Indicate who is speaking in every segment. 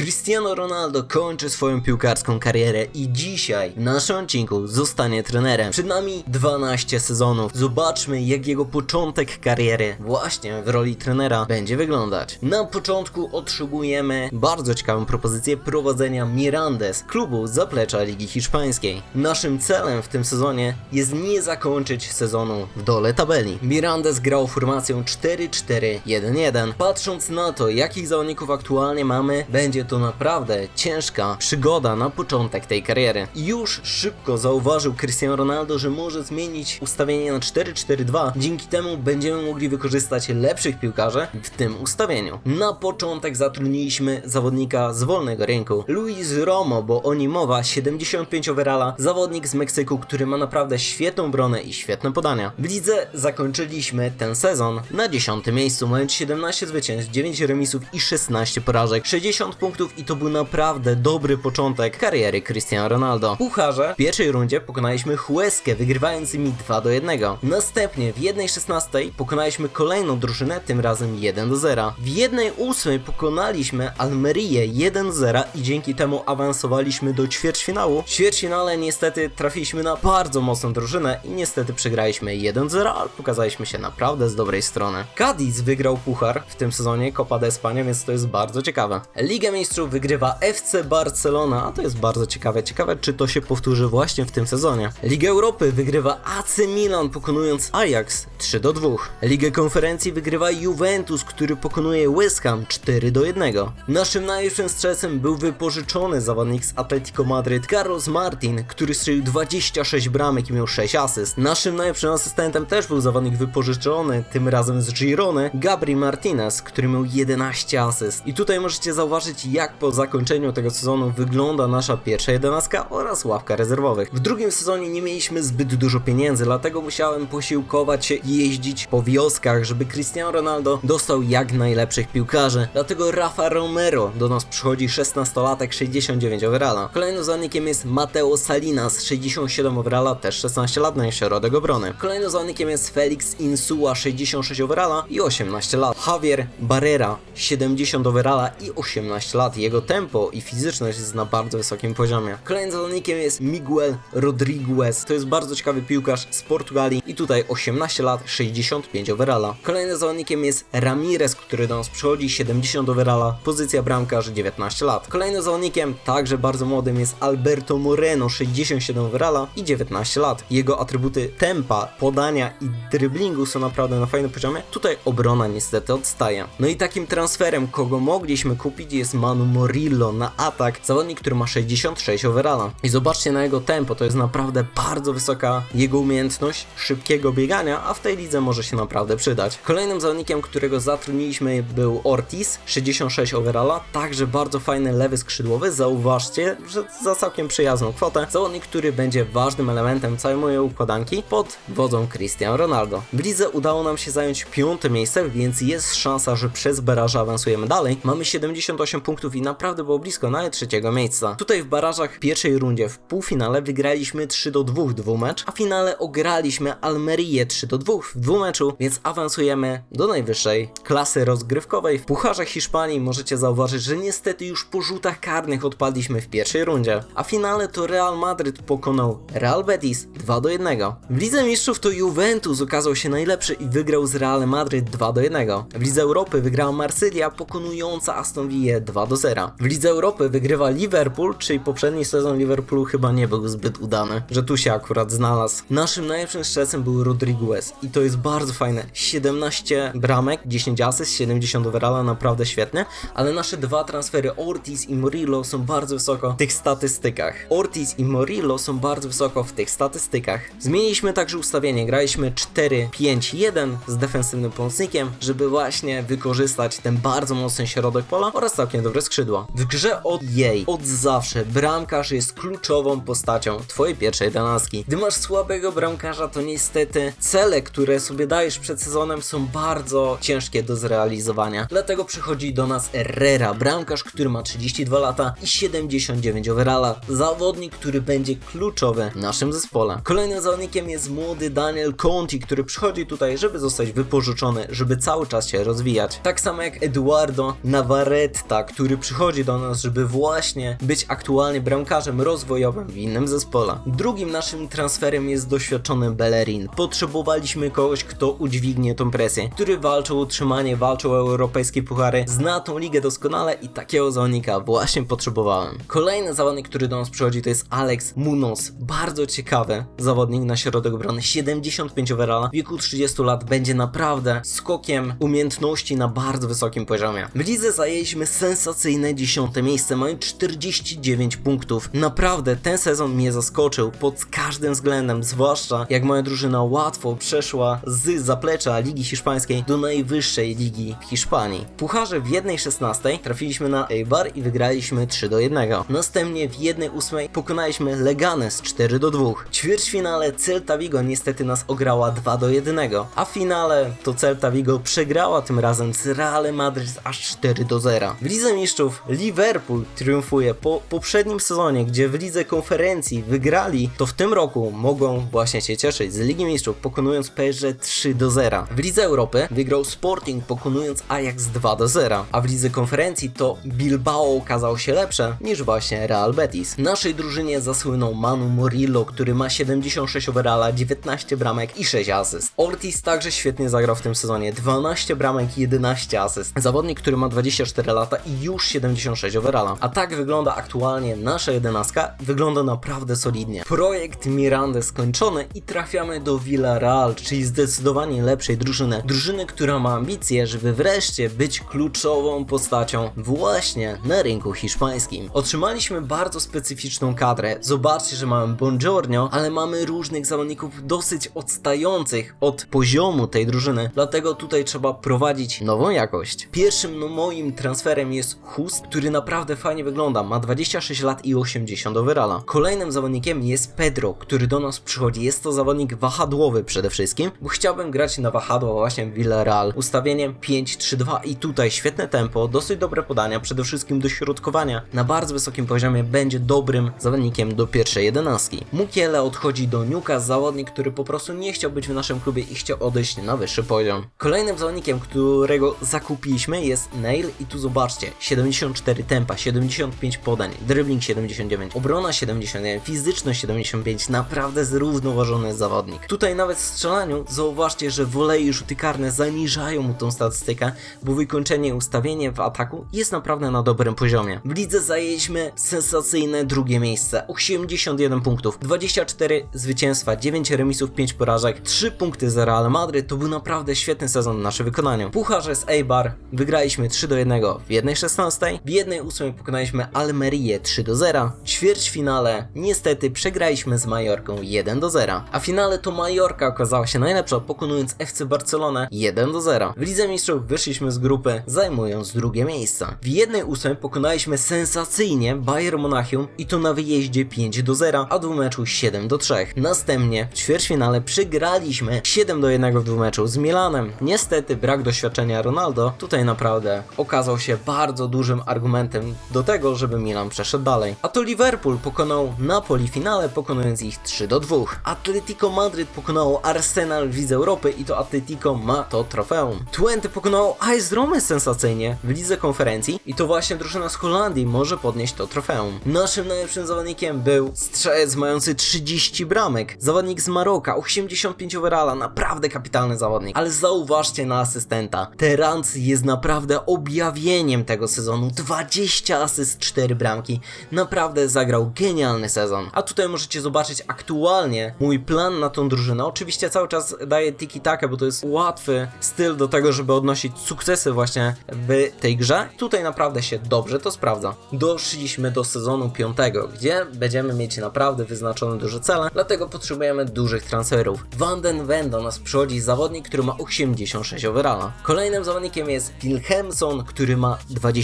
Speaker 1: Cristiano Ronaldo kończy swoją piłkarską karierę i dzisiaj w naszym odcinku zostanie trenerem. Przed nami 12 sezonów. Zobaczmy jak jego początek kariery właśnie w roli trenera będzie wyglądać. Na początku otrzymujemy bardzo ciekawą propozycję prowadzenia Mirandes, klubu zaplecza Ligi Hiszpańskiej. Naszym celem w tym sezonie jest nie zakończyć sezonu w dole tabeli. Mirandes grał formacją 4-4-1-1. Patrząc na to, jakich zawodników aktualnie mamy, będzie to naprawdę ciężka przygoda na początek tej kariery. Już szybko zauważył Cristiano Ronaldo, że może zmienić ustawienie na 4-4-2. Dzięki temu będziemy mogli wykorzystać lepszych piłkarzy w tym ustawieniu. Na początek zatrudniliśmy zawodnika z wolnego rynku. Luis Romo, bo o nim mowa, 75 overalla, zawodnik z Meksyku, który ma naprawdę świetną obronę i świetne podania. W lidze zakończyliśmy ten sezon na 10 miejscu, mając 17 zwycięstw, 9 remisów i 16 porażek, 60 punktów i to był naprawdę dobry początek kariery Cristiano Ronaldo. Pucharze w pierwszej rundzie pokonaliśmy Hueskę, wygrywając nimi 2 do 1. Następnie w 1.16 pokonaliśmy kolejną drużynę, tym razem 1 do 0. W 1.8 pokonaliśmy Almerię 1 do 0 i dzięki temu awansowaliśmy do ćwierćfinału. W ćwierćfinale niestety trafiliśmy na bardzo mocną drużynę i niestety przegraliśmy 1-0, ale pokazaliśmy się naprawdę z dobrej strony. Cadiz wygrał puchar w tym sezonie Copa de España, więc to jest bardzo ciekawe. Ligę Mistrzów wygrywa FC Barcelona, a to jest bardzo ciekawe. Ciekawe, czy to się powtórzy właśnie w tym sezonie. Ligę Europy wygrywa AC Milan, pokonując Ajax 3 do 2. Ligę Konferencji wygrywa Juventus, który pokonuje West Ham 4 do 1. Naszym najlepszym strzelcem był wypożyczony zawodnik z Atletico Madryt Carlos Martin, który strzelił 26 bramek i miał 6 asyst. Naszym najlepszym asystentem też był zawodnik wypożyczony, tym razem z Girony, Gabri Martinez, który miał 11 asyst. I tutaj możecie zauważyć, jak po zakończeniu tego sezonu wygląda nasza pierwsza jedenastka oraz ławka rezerwowych. W drugim sezonie nie mieliśmy zbyt dużo pieniędzy, dlatego musiałem posiłkować się i jeździć po wioskach, żeby Cristiano Ronaldo dostał jak najlepszych piłkarzy. Dlatego Rafa Romero do nas przychodzi 16-latek 69 overalla. Kolejnym zawodnikiem jest Mateo Salinas 67 overalla, też 16 lat na środek obrony. Kolejnym zawodnikiem jest Felix Insua 66 overalla i 18 lat. Javier Barrera 70 overalla i 18 lat. Jego tempo i fizyczność jest na bardzo wysokim poziomie. Kolejnym zawodnikiem jest Miguel Rodriguez. To jest bardzo ciekawy piłkarz z Portugalii i tutaj 18 lat, 65 overalla. Kolejnym zawodnikiem jest Ramirez, który do nas przychodzi 70 overalla, pozycja bramkarz 19 lat. Kolejnym zawodnikiem, także bardzo młodym jest Alberto Moreno 67 overalla i 19 lat. Jego atrybuty tempa, podania i driblingu są naprawdę na fajnym poziomie. Tutaj obrona niestety odstaje. No i takim transferem, kogo mogliśmy kupić jest Morillo na atak. Zawodnik, który ma 66 overalla. I zobaczcie na jego tempo, to jest naprawdę bardzo wysoka jego umiejętność szybkiego biegania, a w tej lidze może się naprawdę przydać. Kolejnym zawodnikiem, którego zatrudniliśmy był Ortiz, 66 overalla, także bardzo fajny lewy skrzydłowy. Zauważcie, że za całkiem przyjazną kwotę. Zawodnik, który będzie ważnym elementem całej mojej układanki pod wodzą Cristiano Ronaldo. W lidze udało nam się zająć piąte miejsce, więc jest szansa, że przez baraże awansujemy dalej. Mamy 78 punktów i naprawdę było blisko nawet trzeciego miejsca. Tutaj w barażach w pierwszej rundzie w półfinale wygraliśmy 3 do 2 dwumecz, a w finale ograliśmy Almerię 3 do 2 w dwumeczu, więc awansujemy do najwyższej klasy rozgrywkowej. W Pucharze Hiszpanii możecie zauważyć, że niestety już po rzutach karnych odpadliśmy w pierwszej rundzie, a w finale to Real Madryt pokonał Real Betis 2 do 1. W Lidze Mistrzów to Juventus okazał się najlepszy i wygrał z Real Madryt 2 do 1. W Lidze Europy wygrała Marsylia pokonująca Aston Villa 2 do 0. W Lidze Europy wygrywa Liverpool, czyli poprzedni sezon Liverpoolu chyba nie był zbyt udany, że tu się akurat znalazł. Naszym najlepszym strzelcem był Rodriguez i to jest bardzo fajne. 17 bramek, 10 asyst, 70 overalla, naprawdę świetnie, ale nasze dwa transfery Ortiz i Murillo są bardzo wysoko w tych statystykach. Ortiz i Murillo są bardzo wysoko w tych statystykach. Zmieniliśmy także ustawienie, graliśmy 4-5-1 z defensywnym pomocnikiem, żeby właśnie wykorzystać ten bardzo mocny środek pola oraz całkiem dobre skrzydła. W grze od jej, od zawsze bramkarz jest kluczową postacią twojej pierwszej jedenastki. Gdy masz słabego bramkarza, to niestety cele, które sobie dajesz przed sezonem są bardzo ciężkie do zrealizowania. Dlatego przychodzi do nas Herrera, bramkarz, który ma 32 lata i 79 overalla. Zawodnik, który będzie kluczowy w naszym zespole. Kolejnym zawodnikiem jest młody Daniel Conti, który przychodzi tutaj, żeby zostać wypożyczony, żeby cały czas się rozwijać. Tak samo jak Eduardo Navarrete, który który przychodzi do nas, żeby właśnie być aktualnie bramkarzem rozwojowym w innym zespole. Drugim naszym transferem jest doświadczony Bellerin. Potrzebowaliśmy kogoś, kto udźwignie tą presję, który walczył o utrzymanie, walczył o europejskie puchary, zna tą ligę doskonale i takiego zawodnika właśnie potrzebowałem. Kolejny zawodnik, który do nas przychodzi to jest Alex Munoz. Bardzo ciekawy zawodnik na środek obrony, 75 overalla, w wieku 30 lat będzie naprawdę skokiem umiejętności na bardzo wysokim poziomie. W lidze zajęliśmy sensacyjne 10 miejsce, mając 49 punktów. Naprawdę ten sezon mnie zaskoczył pod każdym względem, zwłaszcza jak moja drużyna łatwo przeszła z zaplecza Ligi Hiszpańskiej do najwyższej ligi w Hiszpanii. W Pucharze w 1.16 trafiliśmy na Eibar i wygraliśmy 3 do 1. Następnie w 1.8 pokonaliśmy Leganes 4 do 2. W ćwierćfinale Celta Vigo niestety nas ograła 2 do 1, a w finale to Celta Vigo przegrała tym razem z Realem Madryt aż 4 do 0. W Lidze Mistrzów Liverpool triumfuje po poprzednim sezonie, gdzie w Lidze Konferencji wygrali, to w tym roku mogą właśnie się cieszyć z Ligi Mistrzów, pokonując PSG 3 do 0. W Lidze Europy wygrał Sporting, pokonując Ajax 2 do 0, a w Lidze Konferencji to Bilbao okazało się lepsze niż właśnie Real Betis. Naszej drużynie zasłynął Manu Morillo, który ma 76 overalla, 19 bramek i 6 asyst. Ortiz także świetnie zagrał w tym sezonie, 12 bramek i 11 asyst. Zawodnik, który ma 24 lata i już 76 overalla. A tak wygląda aktualnie nasza jedenastka, wygląda naprawdę solidnie. Projekt Miranda skończony i trafiamy do Villarreal, czyli zdecydowanie lepszej drużyny. Drużyny, która ma ambicje, żeby wreszcie być kluczową postacią właśnie na rynku hiszpańskim. Otrzymaliśmy bardzo specyficzną kadrę. Zobaczcie, że mamy Bongiorno, ale mamy różnych zawodników dosyć odstających od poziomu tej drużyny, dlatego tutaj trzeba prowadzić nową jakość. Pierwszym no, moim transferem jest Hus, który naprawdę fajnie wygląda. Ma 26 lat i 80 overalla. Kolejnym zawodnikiem jest Pedro, który do nas przychodzi. Jest to zawodnik wahadłowy przede wszystkim, bo chciałbym grać na wahadło właśnie w Villarreal. Ustawieniem 5-3-2 i tutaj świetne tempo, dosyć dobre podania, przede wszystkim dośrodkowania na bardzo wysokim poziomie będzie dobrym zawodnikiem do pierwszej jedenastki. Mukiele odchodzi do Newcastle, zawodnik, który po prostu nie chciał być w naszym klubie i chciał odejść na wyższy poziom. Kolejnym zawodnikiem, którego zakupiliśmy jest Nail i tu zobaczcie, 74 tempa, 75 podań, dribbling 79, obrona 79, fizyczność 75, naprawdę zrównoważony zawodnik. Tutaj nawet w strzelaniu zauważcie, że woleje i rzuty karne zaniżają mu tą statystykę, bo wykończenie i ustawienie w ataku jest naprawdę na dobrym poziomie. W lidze zajęliśmy sensacyjne drugie miejsce, 81 punktów, 24 zwycięstwa, 9 remisów, 5 porażek, 3 punkty za Real Madryt, to był naprawdę świetny sezon w naszym wykonaniu. Pucharze z Eibar wygraliśmy 3 do 1 w 1.16, w 1.8 pokonaliśmy Almerię 3 do 0, w ćwierćfinale niestety przegraliśmy z Majorką 1 do 0, a w finale to Majorka okazała się najlepsza, pokonując FC Barcelonę 1 do 0. W Lidze Mistrzów wyszliśmy z grupy, zajmując drugie miejsce. W 1.8 pokonaliśmy sensacyjnie Bayern Monachium i to na wyjeździe 5 do 0, a dwumeczu 7 do 3. Następnie w ćwierćfinale przegraliśmy 7 do 1 w dwumeczu z Milanem. Niestety brak doświadczenia Ronaldo tutaj naprawdę okazał się bardzo dużym argumentem do tego, żeby Milan przeszedł dalej. A to Liverpool pokonał Napoli w finale, pokonując ich 3 do 2. Atletico Madryt pokonało Arsenal w Lidze Europy i to Atletico ma to trofeum. Twente pokonało AS Roma sensacyjnie w Lidze Konferencji i to właśnie drużyna z Holandii może podnieść to trofeum. Naszym najlepszym zawodnikiem był strzelec mający 30 bramek. Zawodnik z Maroka, 85 overalla, naprawdę kapitalny zawodnik. Ale zauważcie na asystenta. Teranc jest naprawdę objawieniem tego sezonu. 20 asyst, 4 bramki. Naprawdę zagrał genialny sezon. A tutaj możecie zobaczyć aktualnie mój plan na tą drużynę. Oczywiście cały czas daję tiki-takę, bo to jest łatwy styl do tego, żeby odnosić sukcesy właśnie w tej grze. Tutaj naprawdę się dobrze to sprawdza. Doszliśmy do sezonu 5, gdzie będziemy mieć naprawdę wyznaczone duże cele, dlatego potrzebujemy dużych transferów. Van den Ven do nas przychodzi zawodnik, który ma 86 overalla. Kolejnym zawodnikiem jest Wilhelmson, który ma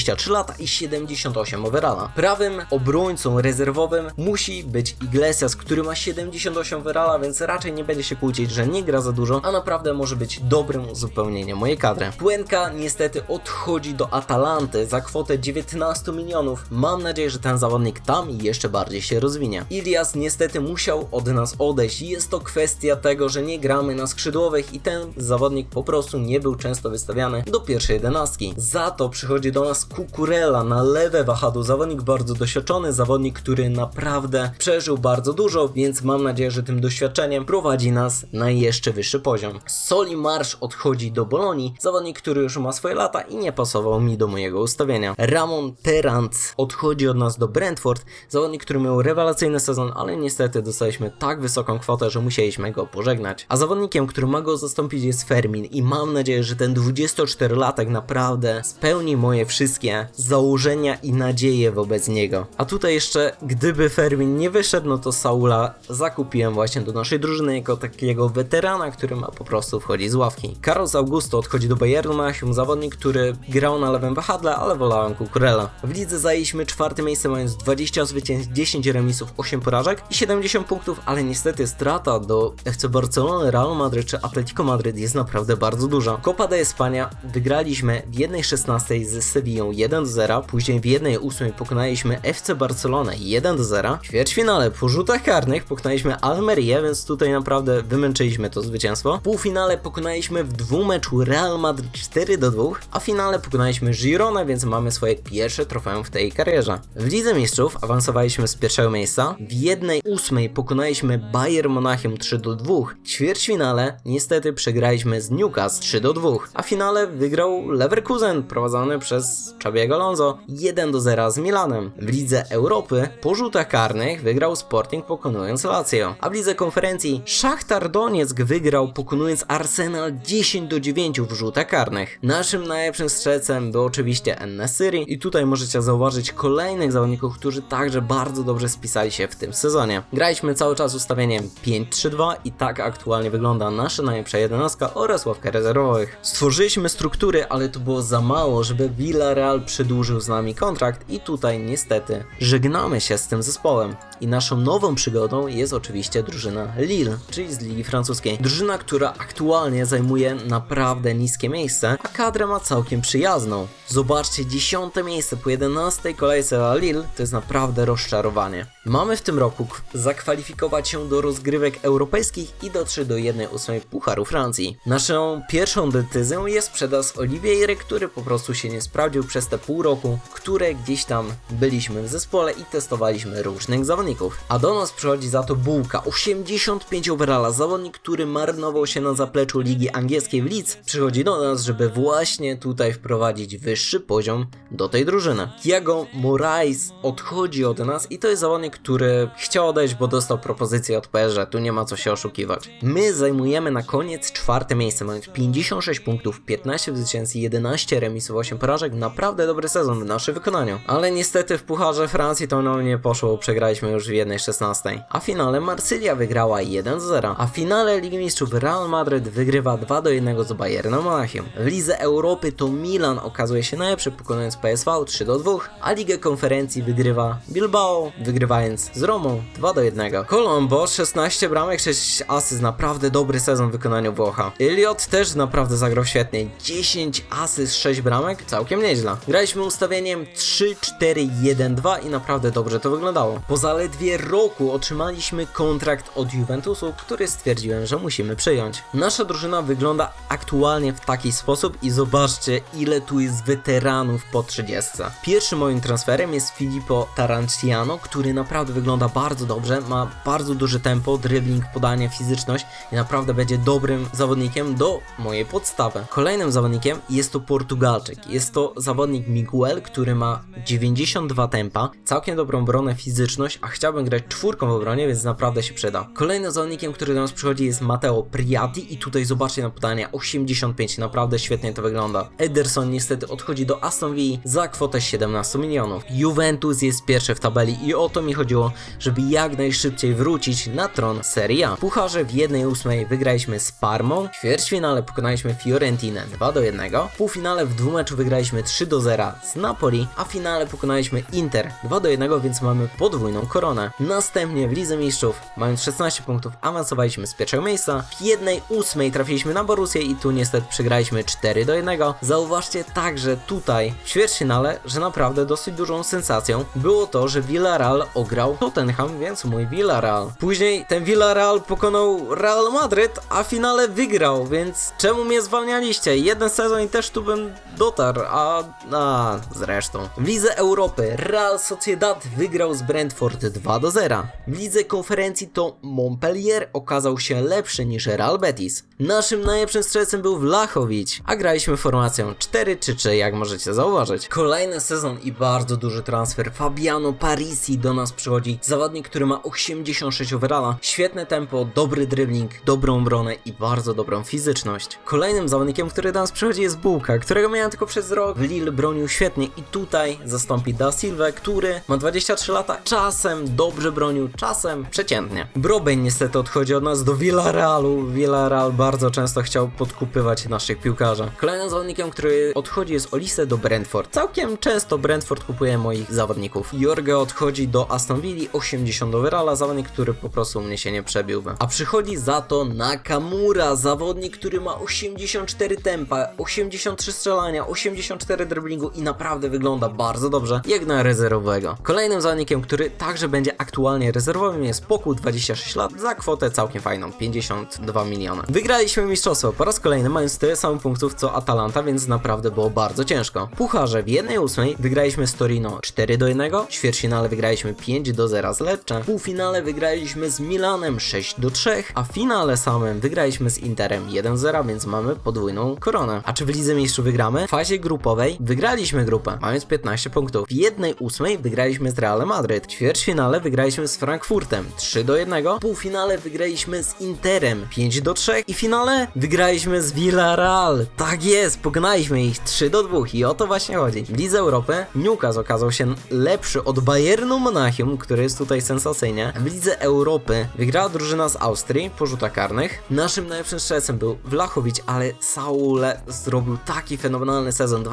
Speaker 1: 23 lata i 78 overalla. Prawym obrońcą rezerwowym musi być Iglesias, który ma 78 overalla, więc raczej nie będzie się kłócić, że nie gra za dużo, a naprawdę może być dobrym uzupełnieniem mojej kadry. Puenka niestety odchodzi do Atalanty za kwotę 19 milionów. Mam nadzieję, że ten zawodnik tam jeszcze bardziej się rozwinie. Ilias niestety musiał od nas odejść jest to kwestia tego, że nie gramy na skrzydłowych i ten zawodnik po prostu nie był często wystawiany do pierwszej jedenastki. Za to przychodzi do nas Kukurela na lewe wahadło, zawodnik bardzo doświadczony, zawodnik, który naprawdę przeżył bardzo dużo, więc mam nadzieję, że tym doświadczeniem prowadzi nas na jeszcze wyższy poziom. Soli Marsz odchodzi do Bolonii, zawodnik, który już ma swoje lata i nie pasował mi do mojego ustawienia. Ramon Terrant odchodzi od nas do Brentford, zawodnik, który miał rewelacyjny sezon, ale niestety dostaliśmy tak wysoką kwotę, że musieliśmy go pożegnać. A zawodnikiem, który ma go zastąpić jest Fermin i mam nadzieję, że ten 24-latek naprawdę spełni moje wszystkie założenia i nadzieje wobec niego. A tutaj jeszcze, gdyby Fermin nie wyszedł, no to Saula zakupiłem właśnie do naszej drużyny jako takiego weterana, który ma po prostu wchodzić z ławki. Carlos Augusto odchodzi do Bayernu Monachium, zawodnik, który grał na lewym wahadle, ale wolałem Kukurela. W lidze zajęliśmy czwarte miejsce, mając 20 zwycięstw, 10 remisów, 8 porażek i 70 punktów, ale niestety strata do FC Barcelony, Real Madryt czy Atletico Madryt jest naprawdę bardzo duża. Copa de España wygraliśmy w 1.16 z Sevillą 1-0, później w 1.8 pokonaliśmy FC Barcelonę 1-0. W ćwierćfinale po rzutach karnych pokonaliśmy Almerię, więc tutaj naprawdę wymęczyliśmy to zwycięstwo. W półfinale pokonaliśmy w dwumeczu Real Madrid 4-2, a w finale pokonaliśmy Girona, więc mamy swoje pierwsze trofeum w tej karierze. W Lidze Mistrzów awansowaliśmy z pierwszego miejsca, w 1.8 pokonaliśmy Bayern Monachium 3-2, w ćwierćfinale niestety przegraliśmy z Newcastle 3-2, a w finale wygrał Leverkusen prowadzony przez Xabiego Alonso 1-0 z Milanem. W Lidze Europy po rzutach karnych wygrał Sporting pokonując Lazio, a w Lidze Konferencji Szachtar Donieck wygrał pokonując Arsenal 10-9 w rzutach karnych. Naszym najlepszym strzelcem był oczywiście Ennesyri i tutaj możecie zauważyć kolejnych zawodników, którzy także bardzo dobrze spisali się w tym sezonie. Graliśmy cały czas ustawieniem 5-3-2 i tak aktualnie wygląda nasza najlepsza jedenastka oraz ławka rezerwowych. Stworzyliśmy struktury, ale to było za mało, żeby Villarreal przedłużył z nami kontrakt i tutaj niestety żegnamy się z tym zespołem. I naszą nową przygodą jest oczywiście drużyna Lille, czyli z Ligi Francuskiej. Drużyna, która aktualnie zajmuje naprawdę niskie miejsce, a kadrę ma całkiem przyjazną. Zobaczcie, dziesiąte miejsce po 11 kolejce dla Lille to jest naprawdę rozczarowanie. Mamy w tym roku zakwalifikować się do rozgrywek europejskich i dotrzeć do 1-8 Pucharu Francji. Naszą pierwszą decyzją jest sprzedaż Olivieiry, który po prostu się nie sprawdził przez te pół roku, które gdzieś tam byliśmy w zespole i testowaliśmy różnych zawodników. A do nas przychodzi za to Bułka, 85 overalla, zawodnik, który marnował się na zapleczu Ligi Angielskiej w Leeds, przychodzi do nas, żeby właśnie tutaj wprowadzić wyższy poziom do tej drużyny. Thiago Moraes odchodzi od nas i to jest zawodnik, który chciał odejść, bo dostał propozycję od PSG, tu nie ma co się oszukiwać. My zajmujemy na koniec czwarte miejsce, mając 56 punktów, 15 zwycięstw, 11 remisów, 8 porażek, naprawdę dobry sezon w naszym wykonaniu. Ale niestety w Pucharze Francji to nam nie poszło, przegraliśmy już w 1.16. A w finale Marsylia wygrała 1-0, a w finale Ligi Mistrzów Real Madrid wygrywa 2-1 z Bayernem Monachium. W Lidze Europy to Milan okazuje się najlepszy, pokonując PSV 3-2, a Ligę Konferencji wygrywa Bilbao, wygrywając z Romą 2-1. Colombo 16 bramek, 6 asyst, naprawdę dobry sezon w wykonaniu Włocha. Elliot też naprawdę zagrał świetnie, 10 asyst, 6 bramek, całkiem nieźle. Graliśmy ustawieniem 3-4-1-2 i naprawdę dobrze to wyglądało. Po zaledwie roku otrzymaliśmy kontrakt od Juventusu, który stwierdziłem, że musimy przyjąć. Nasza drużyna wygląda aktualnie w taki sposób i zobaczcie ile tu jest weteranów po 30. Pierwszym moim transferem jest Filippo Taranciano, który naprawdę wygląda bardzo dobrze, ma bardzo duże tempo, dribbling, podanie, fizyczność i naprawdę będzie dobrym zawodnikiem do mojej podstawy. Kolejnym zawodnikiem jest to Portugalczyk. Jest to zawodnik Miguel, który ma 92 tempa, całkiem dobrą obronę, fizyczność, a chciałbym grać czwórką w obronie, więc naprawdę się przyda. Kolejnym zawodnikiem, który do nas przychodzi jest Matteo Priati i tutaj zobaczcie na podanie 85, naprawdę świetnie to wygląda. Ederson niestety odchodzi do Aston Villa za kwotę 17 milionów. Juventus jest pierwszy w tabeli i o to mi chodziło, żeby jak najszybciej wrócić na tron Serie A. Pucharze w 1-8 wygraliśmy z Parmą, w ćwierćfinale pokonaliśmy Fiorentinę 2 do 1, w półfinale w dwumeczu wygraliśmy 3 do 0 z Napoli, a w finale pokonaliśmy Inter 2 do 1, więc mamy podwójną koronę. Następnie w Lidze Mistrzów, mając 16 punktów, awansowaliśmy z pierwszego miejsca. W 1-8 trafiliśmy na Borussię i tu niestety przegraliśmy 4 do 1. Zauważcie także tutaj w ćwierćfinale, że naprawdę dosyć dużą sensacją było to, że Villarreal ograł Tottenham, więc mój Villarreal. Później ten Villarreal pokonał Real Madryt, a w finale wygrał, więc czemu mnie zwalnialiście? Jeden sezon i też tu bym dotarł, a A, zresztą. W Lidze Europy Real Sociedad wygrał z Brentford 2 do 0. W Lidze Konferencji to Montpellier okazał się lepszy niż Real Betis. Naszym najlepszym stresem był Vlachowicz, a graliśmy formacją 4-3-3, jak możecie zauważyć. Kolejny sezon i bardzo duży transfer. Fabiano Parisi do nas przychodzi. Zawodnik, który ma 86 overalla, świetne tempo, dobry dribbling, dobrą obronę i bardzo dobrą fizyczność. Kolejnym zawodnikiem, który do nas przychodzi jest Bułka, którego miałem tylko przez rok. W Lille bronił świetnie i tutaj zastąpi Da Silva, który ma 23 lata. Czasem dobrze bronił, czasem przeciętnie. Brobeń niestety odchodzi od nas do Villarealu. Villarreal bardzo często chciał podkupywać naszych piłkarzy. Kolejnym zawodnikiem, który odchodzi jest Olise do Brentford. Całkiem często Brentford kupuje moich zawodników. Jorge odchodzi do Aston Villa, 80 overalla, zawodnik, który po prostu mnie się nie przebiłby. A przychodzi za to Nakamura, zawodnik, który ma 84 tempa, 83 strzelania, 84 driblingu i naprawdę wygląda bardzo dobrze, jak na rezerwowego. Kolejnym zawodnikiem, który także będzie aktualnie rezerwowym jest Poku, 26 lat, za kwotę całkiem fajną, 52 miliony. Wygraliśmy mistrzostwo po raz kolejny, mając tyle samych punktów co Atalanta, więc naprawdę było bardzo ciężko. Pucharze w 1-8 wygraliśmy z Torino 4 do 1, w ćwierćfinale wygraliśmy 5 do 0 z Lecce, w półfinale wygraliśmy z Milanem 6 do 3, a w finale samym wygraliśmy z Interem 1-0, więc mamy podwójną koronę. A czy w Lidze Mistrzów wygramy? W fazie grupowej wygraliśmy grupę, mając 15 punktów. W 1-8 wygraliśmy z Realem Madryt, w ćwierćfinale wygraliśmy z Frankfurtem 3 do 1, w półfinale wygraliśmy z Interem 5 do 3 i w finale wygraliśmy z Villarreal. Tak jest, pognaliśmy ich 3 do 2 i o to właśnie chodzi. W Lidze Europy Newcastle okazał się lepszy od Bayernu Monachium, który jest tutaj sensacyjnie. W Lidze Europy wygrała drużyna z Austrii po rzutach karnych. Naszym najlepszym strzelcem był Vlachowicz, ale Saule zrobił taki fenomenalny sezon,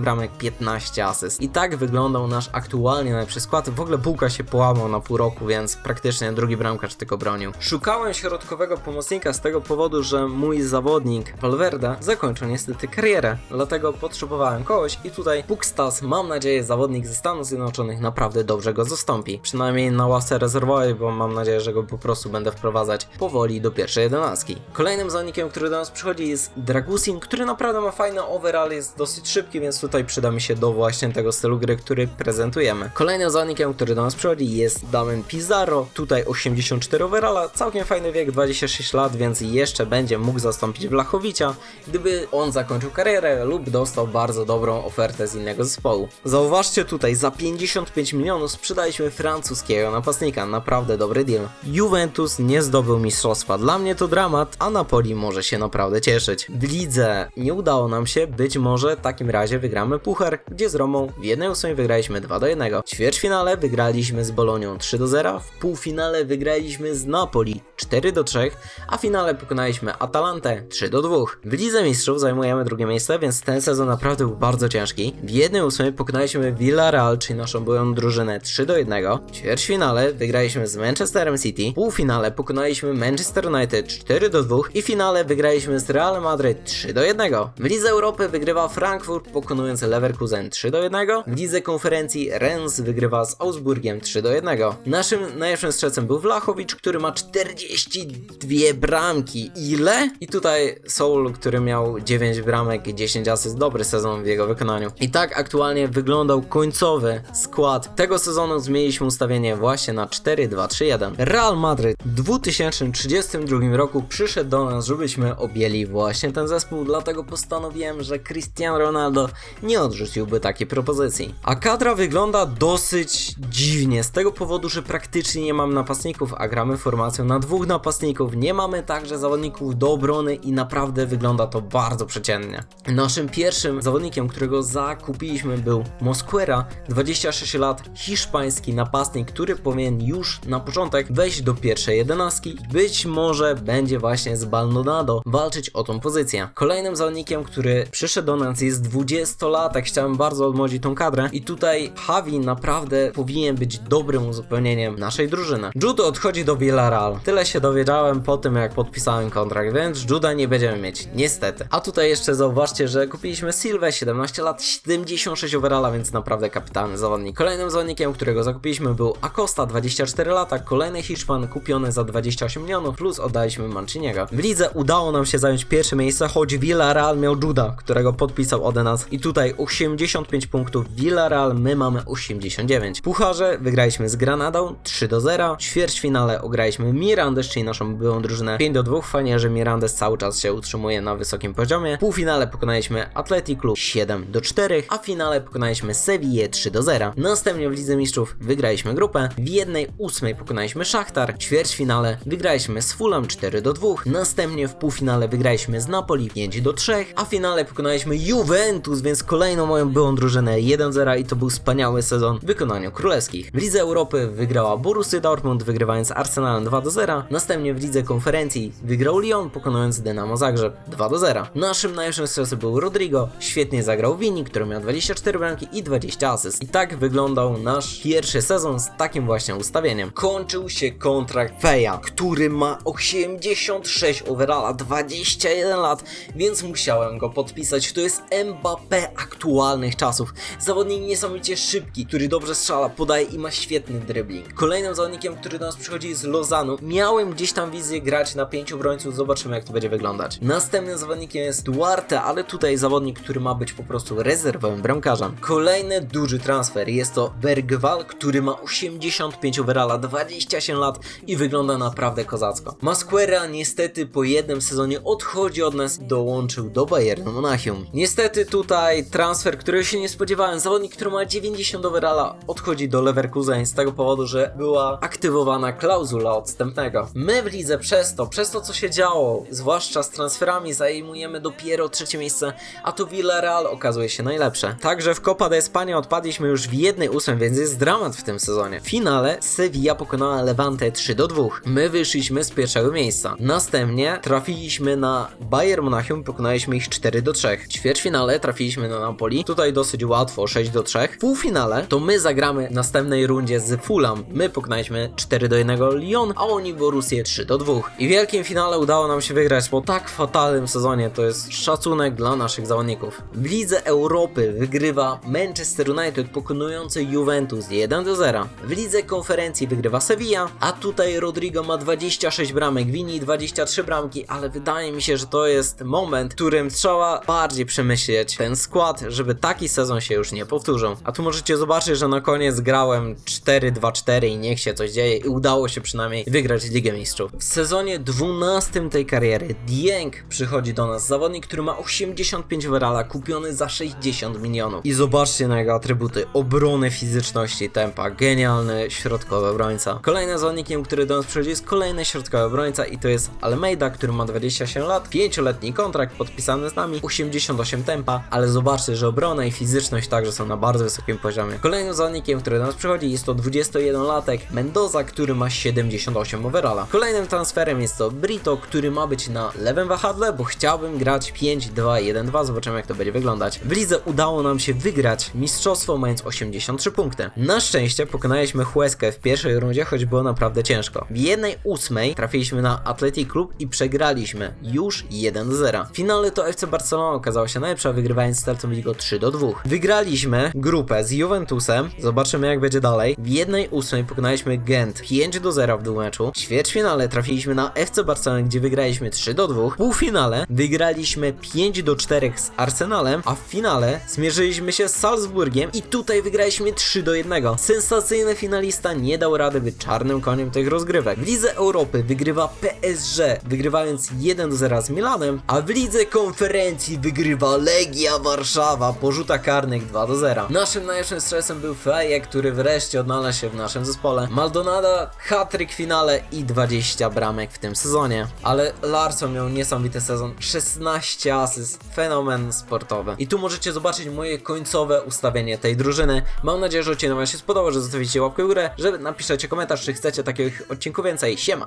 Speaker 1: 21 bramek, 15 asyst. I tak wyglądał nasz aktualnie najlepszy skład. W ogóle Bułka się połamał na pół roku, więc praktycznie drugi bramkarz tylko bronił. Szukałem środkowego pomocnika z tego powodu, że mój zawodnik Valverde zakończył niestety karierę, dlatego potrzebowałem kogoś i tutaj Pukstas, mam nadzieję, zawodnik ze Stanów Zjednoczonych naprawdę dobrze go zastąpi. Przynajmniej na ławce rezerwowej, bo mam nadzieję, że go po prostu będę wprowadzać powoli do pierwszej jedenastki. Kolejnym zawodnikiem, który do nas przychodzi jest Dragusin, który naprawdę ma fajny overall, jest dosyć szybki, więc tutaj przyda mi się do właśnie tego stylu gry, który prezentujemy. Kolejnym zawodnikiem, który do nas przychodzi jest Damian Pizarro, tutaj 84 overalla, całkiem fajny wiek, 26 lat, więc jeszcze będzie mógł zastąpić Vlachowicza, gdyby on zakończył karierę lub dostał bardzo dobrą ofertę z innego zespołu. Zauważcie tutaj, za 55 milionów sprzedaliśmy francuskiego napastnika, naprawdę dobry deal. Juventus nie zdobył mistrzostwa, dla mnie to dramat, a Napoli może się naprawdę cieszyć. W lidze nie udało nam się, być może w takim razie wygramy puchar, gdzie z Romą w 1-8 wygraliśmy 2 do 1. W ćwierćfinale wygraliśmy z Bolonią 3 do 0, w półfinale wygraliśmy z Napoli 4 do 3, a w finale pokonaliśmy Atalantę 3 do 2. W Lidze Mistrzów zajmujemy drugie miejsce, więc ten sezon naprawdę był bardzo ciężki. W 1-8 pokonaliśmy Villarreal, czyli naszą byłą drużynę 3 do 1. W ćwierćfinale wygraliśmy z Manchesterem City, w półfinale pokonaliśmy Manchester United 4 do 2 i w finale wygraliśmy z Real Madrid 3 do 1. W Lidze Europy wygrywa Frankfurt pokonując Leverkusen 3 do 1. W Lidze Konferencji Rennes wygrywa z Augsburgiem 3 do 1. Naszym najlepszym strzelcem był Vlachowicz, który ma 42 bramki. Ile? I tutaj Soul, który miał 9 bramek i 10 asyst, dobry sezon w jego wykonaniu. I tak aktualnie wyglądał końcowy skład tego sezonu. Zmieniliśmy ustawienie właśnie na 4-2-3-1. Real Madrid w 2032 roku przyszedł do nas, żebyśmy objęli właśnie ten zespół, dlatego postanowiłem, że Cristiano Ronaldo nie odrzuciłby takiej propozycji. A kadra wygląda dosyć dziwnie, z tego powodu, że praktycznie nie mamy napastników, a gramy formacją na dwóch napastników. Nie mamy także zawodników do obrony i naprawdę wygląda to bardzo przeciętnie. Naszym pierwszym zawodnikiem, którego zakupiliśmy był Mosquera, 26 lat, hiszpański napastnik, który powinien już na początek wejść do pierwszej jedenastki. Być może będzie właśnie z Balnonado walczyć o tą pozycję. Kolejnym zawodnikiem, który przyszedł do nas jest 20-latek, chciałem bardzo odmłodzić tą kadrę i tutaj Javi naprawdę powinien być dobrym uzupełnieniem naszej drużyny. Judo odchodzi do Villarreal. Tyle się dowiedziałem po tym, jak podpisałem kontrakt, więc Juda nie będziemy mieć, niestety. A tutaj jeszcze zauważcie, że kupiliśmy Silvę, 17 lat, 76 overalla, więc naprawdę kapitalny zawodnik. Kolejnym zawodnikiem, którego zakupiliśmy był Acosta, 24 lata, kolejny Hiszpan kupiony za 28 milionów, plus oddaliśmy Manciniego. W lidze udało nam się zająć pierwsze miejsce, choć Villarreal miał Juda, którego podpisał od nas. I tu tutaj 85 punktów, Villarreal, my mamy 89. Pucharze wygraliśmy z Granadą 3 do 0. W ćwierćfinale ograliśmy Mirandes, czyli naszą byłą drużynę 5 do 2. Fajnie, że Mirandes cały czas się utrzymuje na wysokim poziomie. W półfinale pokonaliśmy Athletic Club 7 do 4, a w finale pokonaliśmy Sevillę 3 do 0. Następnie w Lidze Mistrzów wygraliśmy grupę. W jednej ósmej pokonaliśmy Szachtar. W ćwierćfinale wygraliśmy z Fulham 4 do 2. Następnie w półfinale wygraliśmy z Napoli 5 do 3, a w finale pokonaliśmy Juventus, więc kolejną moją byłą drużynę 1-0 i to był wspaniały sezon w wykonaniu królewskich. W Lidze Europy wygrała Borussia Dortmund, wygrywając Arsenalem 2 do 0. Następnie w Lidze Konferencji wygrał Lyon, pokonując Dynamo Zagrzeb 2 do 0. Naszym najlepszym strzelcem był Rodrigo, świetnie zagrał Vini, który miał 24 bramki i 20 asyst. I tak wyglądał nasz pierwszy sezon z takim właśnie ustawieniem. Kończył się kontrakt Feja, który ma 86 overalla, 21 lat, więc musiałem go podpisać. To jest Mbappé aktualnych czasów. Zawodnik niesamowicie szybki, który dobrze strzela, podaje i ma świetny dribbling. Kolejnym zawodnikiem, który do nas przychodzi jest Lozano. Miałem gdzieś tam wizję grać na pięciu obrońców, zobaczymy jak to będzie wyglądać. Następnym zawodnikiem jest Duarte, ale tutaj zawodnik, który ma być po prostu rezerwowym bramkarzem. Kolejny duży transfer jest to Bergwal, który ma 85 overalla, 27 lat i wygląda naprawdę kozacko. Masquera niestety po jednym sezonie odchodzi od nas dołączył do Bayernu Monachium. Niestety tutaj transfer, którego się nie spodziewałem, zawodnik, który ma 90 overalla odchodzi do Leverkusen z tego powodu, że była aktywowana klauzula odstępnego. My w lidze przez to, przez to co się działo, zwłaszcza z transferami zajmujemy dopiero trzecie miejsce, a to Villarreal okazuje się najlepsze. Także w Copa de España odpadliśmy już w jednej ósmej, więc jest dramat w tym sezonie. W finale Sevilla pokonała Levante 3 do 2. My wyszliśmy z pierwszego miejsca. Następnie trafiliśmy na Bayern Monachium, pokonaliśmy ich 4 do 3. W ćwierćfinale trafiliśmy na Napoli, tutaj dosyć łatwo 6 do 3. W półfinale to my zagramy następnej rundzie z Fulham. My pokonaliśmy 4 do 1 Lyon, a oni Borussię 3 do 2. I w wielkim finale udało nam się wygrać po tak fatalnym sezonie, to jest szacunek dla naszych zawodników. W Lidze Europy wygrywa Manchester United pokonujący Juventus 1 do 0. W Lidze Konferencji wygrywa Sevilla, a tutaj Rodrigo ma 26 bramek, Vini 23 bramki, ale wydaje mi się, że to jest moment, w którym trzeba bardziej przemyśleć ten skład, żeby taki sezon się już nie powtórzył. A tu możecie zobaczyć, że na koniec grałem 4-2-4 i niech się coś dzieje i udało się przynajmniej wygrać Ligę Mistrzów. W sezonie 12 tej kariery Dieng przychodzi do nas, zawodnik, który ma 85 overalla, kupiony za 60 milionów. I zobaczcie na jego atrybuty, obrony fizyczności, tempa, genialny środkowy obrońca. Kolejnym zawodnikiem, który do nas przychodzi jest kolejny środkowy obrońca i to jest Almeida, który ma 27 lat, 5-letni kontrakt podpisany z nami, 88 tempa, ale zobaczcie, że obrona i fizyczność także są na bardzo wysokim poziomie. Kolejnym zawodnikiem, który do nas przychodzi jest to 21-latek Mendoza, który ma 78 overalla. Kolejnym transferem jest to Brito, który ma być na lewym wahadle, bo chciałbym grać 5-2-1-2, zobaczymy jak to będzie wyglądać. W lidze udało nam się wygrać mistrzostwo mając 83 punkty. Na szczęście pokonaliśmy Hueskę w pierwszej rundzie, choć było naprawdę ciężko. W jednej ósmej trafiliśmy na Athletic Club i przegraliśmy już 1-0. W finale to FC Barcelona okazała się najlepsza, wygrywając Celtą Vigo 3-2. Wygraliśmy grupę z Juventusem, zobaczymy jak będzie dalej. W jednej ósmej pokonaliśmy Gent 5-0 w dwumeczu. W ćwierćfinale trafiliśmy na FC Barcelona, gdzie wygraliśmy 3-2. W półfinale wygraliśmy 5-4 z Arsenalem, a w finale zmierzyliśmy się z Salzburgiem i tutaj wygraliśmy 3-1. Sensacyjny finalista nie dał rady być czarnym koniem tych rozgrywek. W Lidze Europy wygrywa PSG, wygrywając 1-0 z Milanem, a w Lidze Konferencji wygrywa Legia Warszawa po rzutach karnych 2-0. Naszym najlepszym stresem był Feje, który wreszcie odnalazł się w naszym zespole. Maldonada, hat-trick w finale i 20 bramek w tym sezonie. Ale Larson miał niesamowity sezon, 16 asyst, fenomen sportowy. I tu możecie zobaczyć moje końcowe ustawienie tej drużyny. Mam nadzieję, że odcinek wam się spodobał, że zostawicie łapkę w górę, że napiszecie komentarz, czy chcecie takich odcinków więcej. Siema!